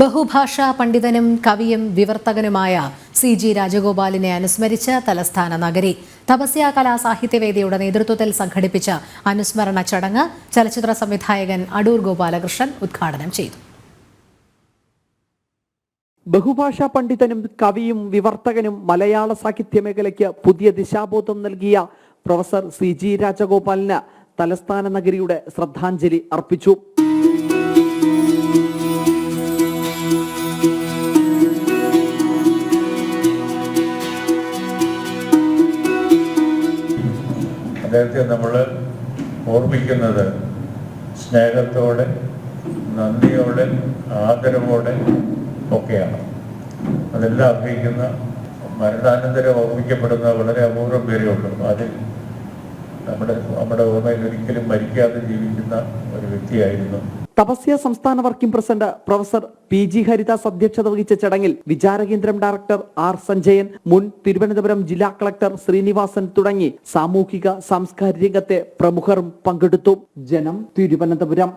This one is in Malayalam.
ബഹുഭാഷാ പണ്ഡിതനും കവിയും വിവർത്തകനുമായ സി ജി രാജഗോപാലിനെ അനുസ്മരിച്ച് തലസ്ഥാന നഗരി. തപസ്യ കലാ സാഹിത്യവേദിയുടെ നേതൃത്വത്തിൽ സംഘടിപ്പിച്ച അനുസ്മരണ ചടങ്ങ് ചലച്ചിത്ര സംവിധായകൻ അടൂർ ഗോപാലകൃഷ്ണൻ ഉദ്ഘാടനം ചെയ്തു. ബഹുഭാഷാ പണ്ഡിതനും കവിയും വിവർത്തകനും മലയാള സാഹിത്യ മേഖലയ്ക്ക് പുതിയ ദിശാബോധം നൽകിയ പ്രൊഫസർ സി ജി രാജഗോപാലിന് തലസ്ഥാന നഗരിയുടെ ശ്രദ്ധാഞ്ജലി അർപ്പിച്ചു. അദ്ദേഹത്തെ നമ്മൾ ഓർമ്മിക്കുന്നത് സ്നേഹത്തോടെ നന്ദിയോടെ ആദരവോടെ ഒക്കെയാണ്. അതെല്ലാം അർഹിക്കുന്ന മരണാനന്തരം ഓർമ്മിക്കപ്പെടുന്ന വളരെ അപൂർവം പേരേ ഉള്ളൂ. അതിൽ നമ്മുടെ നമ്മുടെ ഓർമ്മയിൽ ഒരിക്കലും മരിക്കാതെ ജീവിക്കുന്ന ഒരു വ്യക്തിയായിരുന്നു തപസ്യ സംസ്ഥാന working president professor P G Haridas അധ്യക്ഷത വഹിച്ച ചടങ്ങിൽ വിചാരകേന്ദ്രം ഡയറക്ടർ ആർ സഞ്ജയൻ മുൻ തിരുവനന്തപുരം ജില്ലാ കളക്ടർ ശ്രീനിവാസൻ തുടങ്ങി സാമൂഹിക സാംസ്കാരിക രംഗത്തെ പ്രമുഖർ പങ്കെടുത്തു. ജനം തിരുവനന്തപുരം.